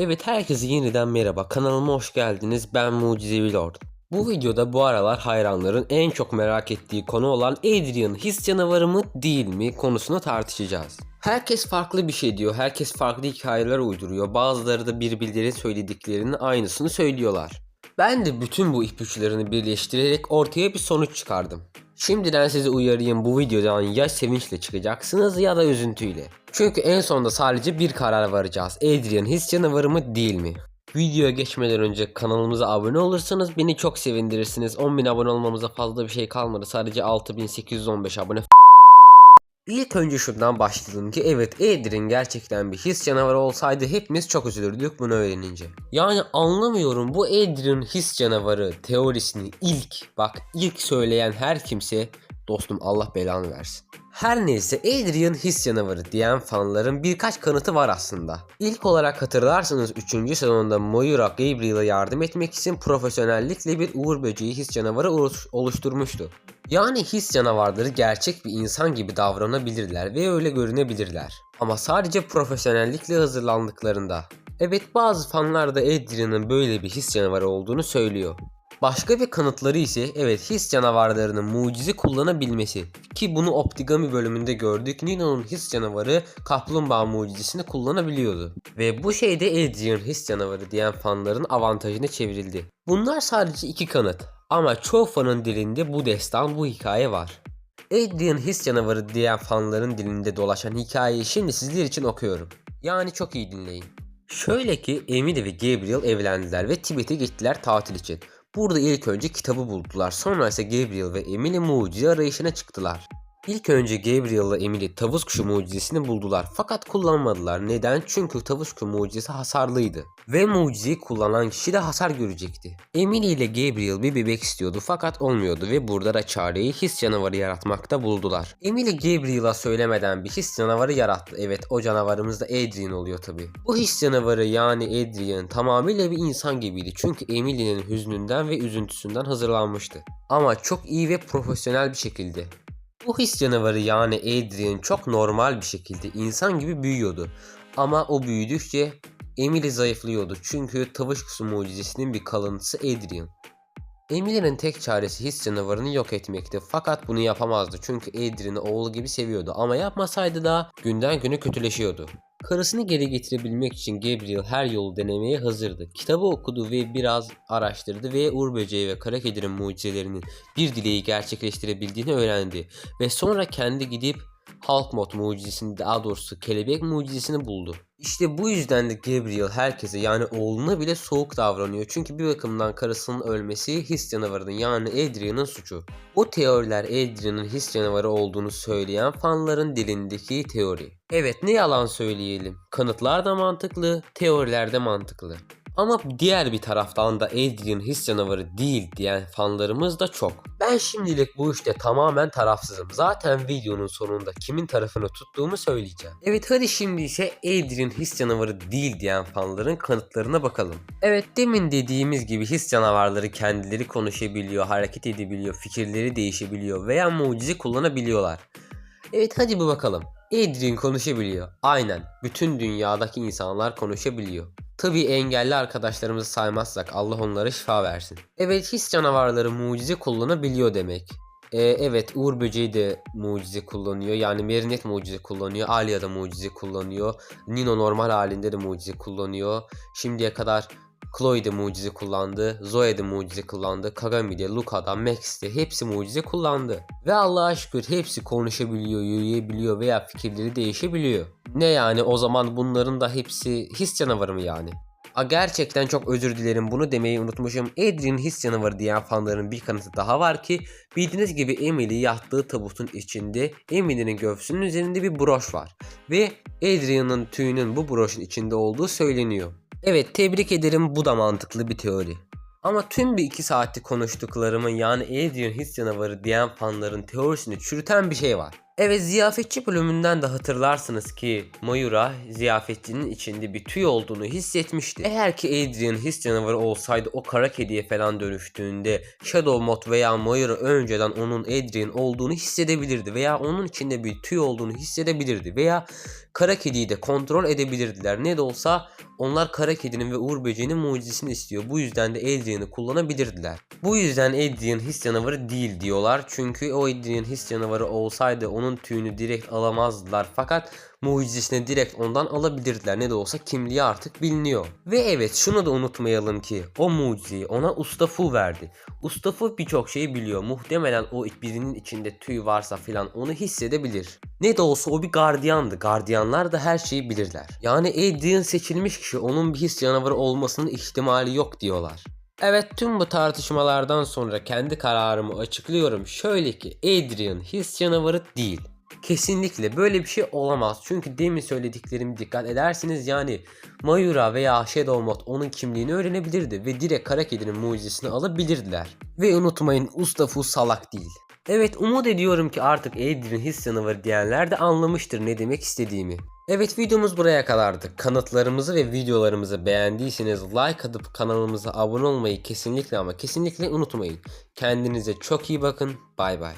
Evet herkese yeniden merhaba. Kanalıma hoş geldiniz. Ben Mucizevi Lord. Bu videoda bu aralar hayranların en çok merak ettiği konu olan Adrian his canavarı mı değil mi konusunu tartışacağız. Herkes farklı bir şey diyor. Herkes farklı hikayeler uyduruyor. Bazıları da birbirleri söylediklerinin aynısını söylüyorlar. Ben de bütün bu ipuçlarını birleştirerek ortaya bir sonuç çıkardım. Şimdiden sizi uyarayım bu videodan ya sevinçle çıkacaksınız ya da üzüntüyle. Çünkü en sonunda sadece bir karar varacağız. Adrian his canavarı mı değil mi? Videoya geçmeden önce kanalımıza abone olursanız beni çok sevindirirsiniz. 10.000 abone olmamıza fazla bir şey kalmadı. Sadece 6815 abone. İlk önce şundan başlayalım ki evet Adrian gerçekten bir his canavarı olsaydı hepimiz çok üzülürdük bunu öğrenince. Yani anlamıyorum bu Adrian his canavarı teorisini ilk bak ilk söyleyen her kimse dostum Allah belanı versin. Her neyse Adrian his canavarı diyen fanların birkaç kanıtı var aslında. İlk olarak hatırlarsanız 3. sezonda Moira Gabriel'a yardım etmek için profesyonellikle bir uğur böceği his canavarı oluş- oluşturmuştu. Yani his canavarları gerçek bir insan gibi davranabilirler ve öyle görünebilirler. Ama sadece profesyonellikle hazırlandıklarında. Evet bazı fanlar da Adrian'ın böyle bir his canavarı olduğunu söylüyor. Başka bir kanıtları ise evet his canavarlarının mucize kullanabilmesi. Ki bunu Optigami bölümünde gördük. Nino'nun his canavarı kaplumbağa mucizesini kullanabiliyordu. Ve bu şeyde Adrian his canavarı diyen fanların avantajına çevrildi. Bunlar sadece iki kanıt. Ama çoğu fanın dilinde bu destan bu hikaye var. Adrian his canavarı diyen fanların dilinde dolaşan hikayeyi şimdi sizler için okuyorum. Yani çok iyi dinleyin. Şöyle ki Emily ve Gabriel evlendiler ve Tibet'e gittiler tatil için. Burada ilk önce kitabı buldular. Sonra ise Gabriel ve Emily mucize arayışına çıktılar. İlk önce Gabriel ile Emily tavus kuşu mucizesini buldular fakat kullanmadılar. Neden? Çünkü tavus kuşu mucizesi hasarlıydı. Ve mucizeyi kullanan kişi de hasar görecekti. Emily ile Gabriel bir bebek istiyordu fakat olmuyordu ve burada da çareyi his canavarı yaratmakta buldular. Emily Gabriel'a söylemeden bir his canavarı yarattı. Evet o canavarımız da Adrian oluyor tabi. Bu his canavarı yani Adrian tamamıyla bir insan gibiydi. Çünkü Emily'nin hüznünden ve üzüntüsünden hazırlanmıştı. Ama çok iyi ve profesyonel bir şekilde. Bu his canavarı yani Adrian çok normal bir şekilde insan gibi büyüyordu. Ama o büyüdükçe Emily zayıflıyordu çünkü tavış kuşu mucizesinin bir kalıntısı Adrian. Emily'nin tek çaresi his canavarını yok etmekti fakat bunu yapamazdı çünkü Adrian'ı oğlu gibi seviyordu ama yapmasaydı da günden güne kötüleşiyordu. Karısını geri getirebilmek için Gabriel her yolu denemeye hazırdı. Kitabı okudu ve biraz araştırdı ve Uğur Böceği ve Kara Kedi'nin mucizelerinin bir dileği gerçekleştirebildiğini öğrendi. Ve sonra kendi gidip Halk mod mucizesini daha doğrusu kelebek mucizesini buldu. İşte bu yüzden de Gabriel herkese yani oğluna bile soğuk davranıyor. Çünkü bir bakımdan karısının ölmesi his canavarının yani Adrian'ın suçu. Bu teoriler Adrian'ın his canavarı olduğunu söyleyen fanların dilindeki teori. Evet ne yalan söyleyelim. Kanıtlar da mantıklı, teoriler de mantıklı. Ama diğer bir taraftan da Adrian his canavarı değil diyen fanlarımız da çok. Ben şimdilik bu işte tamamen tarafsızım. Zaten videonun sonunda kimin tarafını tuttuğumu söyleyeceğim. Evet hadi şimdi ise Adrian his canavarı değil diyen fanların kanıtlarına bakalım. Evet demin dediğimiz gibi his canavarları kendileri konuşabiliyor, hareket edebiliyor, fikirleri değişebiliyor veya mucize kullanabiliyorlar. Evet hadi bir bakalım. Adrian konuşabiliyor. Aynen. Bütün dünyadaki insanlar konuşabiliyor. Tabii engelli arkadaşlarımızı saymazsak Allah onlara şifa versin. Evet his canavarları mucize kullanabiliyor demek. Ee, evet Uğur Böceği de mucize kullanıyor. Yani Merinet mucize kullanıyor. Alia da mucize kullanıyor. Nino normal halinde de mucize kullanıyor. Şimdiye kadar Chloe de mucize kullandı. Zoe de mucize kullandı. Kagami de, Luka da, Max de hepsi mucize kullandı. Ve Allah'a şükür hepsi konuşabiliyor, yürüyebiliyor veya fikirleri değişebiliyor. Ne yani o zaman bunların da hepsi his canavarı mı yani? A gerçekten çok özür dilerim bunu demeyi unutmuşum. Adrian his canavarı diyen fanların bir kanıtı daha var ki bildiğiniz gibi Emily yattığı tabutun içinde Emily'nin göğsünün üzerinde bir broş var. Ve Adrian'ın tüyünün bu broşun içinde olduğu söyleniyor. Evet tebrik ederim bu da mantıklı bir teori. Ama tüm bir iki saatlik konuştuklarımın yani Adrian his canavarı diyen fanların teorisini çürüten bir şey var. Evet ziyafetçi bölümünden de hatırlarsınız ki Mayura ziyafetçinin içinde bir tüy olduğunu hissetmişti. Eğer ki Adrian his canavarı olsaydı o kara kediye falan dönüştüğünde Shadow Mod veya Mayura önceden onun Adrian olduğunu hissedebilirdi veya onun içinde bir tüy olduğunu hissedebilirdi veya kara kediyi de kontrol edebilirdiler. Ne de olsa onlar kara kedinin ve Uğur böceğinin mucizesini istiyor. Bu yüzden de Adrian'ı kullanabilirdiler. Bu yüzden Adrian his canavarı değil diyorlar. Çünkü o Adrian his canavarı olsaydı onun tüyünü direkt alamazdılar. Fakat mucizesini direkt ondan alabilirdiler. Ne de olsa kimliği artık biliniyor. Ve evet şunu da unutmayalım ki o mucizeyi ona Ustafu verdi. Ustafu birçok şeyi biliyor. Muhtemelen o birinin içinde tüy varsa filan onu hissedebilir. Ne de olsa o bir gardiyandı. Gardiyanlar da her şeyi bilirler. Yani Adrian seçilmiş kişi onun bir his canavarı olmasının ihtimali yok diyorlar. Evet tüm bu tartışmalardan sonra kendi kararımı açıklıyorum. Şöyle ki Adrian his canavarı değil. Kesinlikle böyle bir şey olamaz. Çünkü demin söylediklerimi dikkat edersiniz yani Mayura veya Shadow Mod onun kimliğini öğrenebilirdi ve direkt kara kedinin mucizesini alabilirdiler. Ve unutmayın Ustafu salak değil. Evet umut ediyorum ki artık Adrian his canavarı diyenler de anlamıştır ne demek istediğimi. Evet videomuz buraya kadardı. Kanıtlarımızı ve videolarımızı beğendiyseniz like atıp kanalımıza abone olmayı kesinlikle ama kesinlikle unutmayın. Kendinize çok iyi bakın. Bay bay.